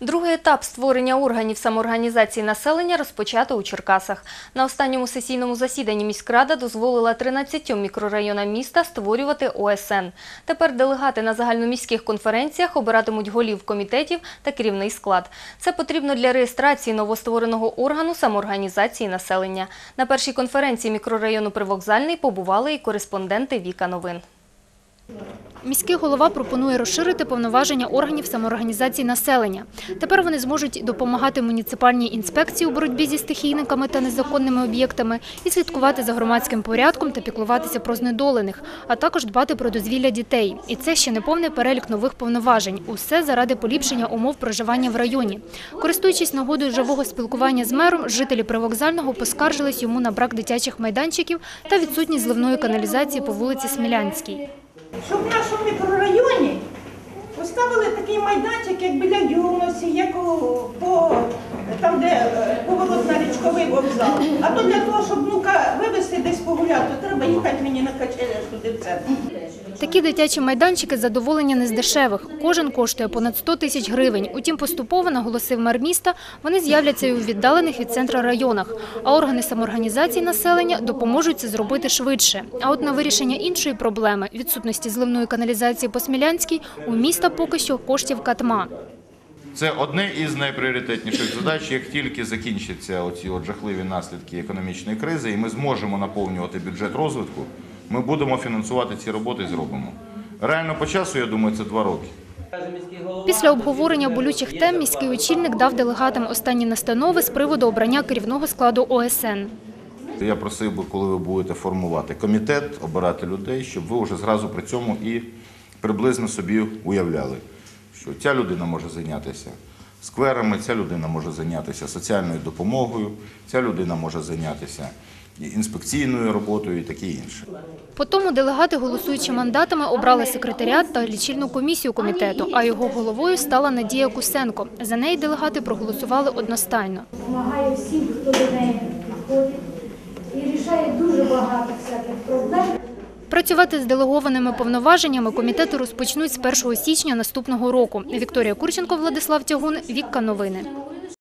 Другий етап створення органів самоорганізації населення розпочато у Черкасах. На останньому сесійному засіданні міськрада дозволила 13 мікрорайонам міста створювати ОСН. Тепер делегати на загальноміських конференціях обиратимуть голів комітетів та керівний склад. Це потрібно для реєстрації новоствореного органу самоорганізації населення. На першій конференції мікрорайону Привокзальний побували і кореспонденти Віка Новин. Міський голова пропонує розширити повноваження органів самоорганізації населення. Тепер вони зможуть допомагати муніципальній інспекції у боротьбі зі стихійниками та незаконними об'єктами і слідкувати за громадським порядком та піклуватися про знедолених, а також дбати про дозвілля дітей. І це ще не повний перелік нових повноважень. Усе заради поліпшення умов проживання в районі. Користуючись нагодою живого спілкування з мером, жителі Привокзального поскаржились йому на брак дитячих майданчиків та відсутність зливної каналізації по вулиці Смілянській. Щоб в нашому мікрорайоні поставили такий майданчик, як біля юності, як по там, де е, поворот річковий вокзал. А то для того, щоб внука вивезти десь погуляти, треба їхати мені на качелях туди в центр. Такі дитячі майданчики задоволення не з дешевих. Кожен коштує понад 100 тисяч гривень. Утім, поступово, наголосив мер міста, вони з'являться і у віддалених від центра районах. А органи самоорганізації населення допоможуть це зробити швидше. А от на вирішення іншої проблеми – відсутності зливної каналізації по Смілянській – у міста поки що коштів катма. Це одне із найпріоритетніших задач. Як тільки закінчаться оці от жахливі наслідки економічної кризи, і ми зможемо наповнювати бюджет розвитку, ми будемо фінансувати ці роботи і зробимо. Реально по часу, я думаю, це два роки. Після обговорення болючих тем міський очільник дав делегатам останні настанови з приводу обрання керівного складу ОСН. Я просив би, коли ви будете формувати комітет, обирати людей, щоб ви вже зразу при цьому і приблизно собі уявляли, що ця людина може зайнятися скверами, ця людина може зайнятися соціальною допомогою, ця людина може зайнятися інспекційною роботою і таке інше. По тому делегати, голосуючи мандатами, обрали секретаріат та лічильну комісію комітету, а його головою стала Надія Кусенко. За неї делегати проголосували одностайно. допомагає всім, хто до неї приходить, і рішає дуже багато всяких проблем. Працювати з делегованими повноваженнями комітети розпочнуть з 1 січня наступного року. Вікторія Курченко, Владислав Тягун, Вікка Новини.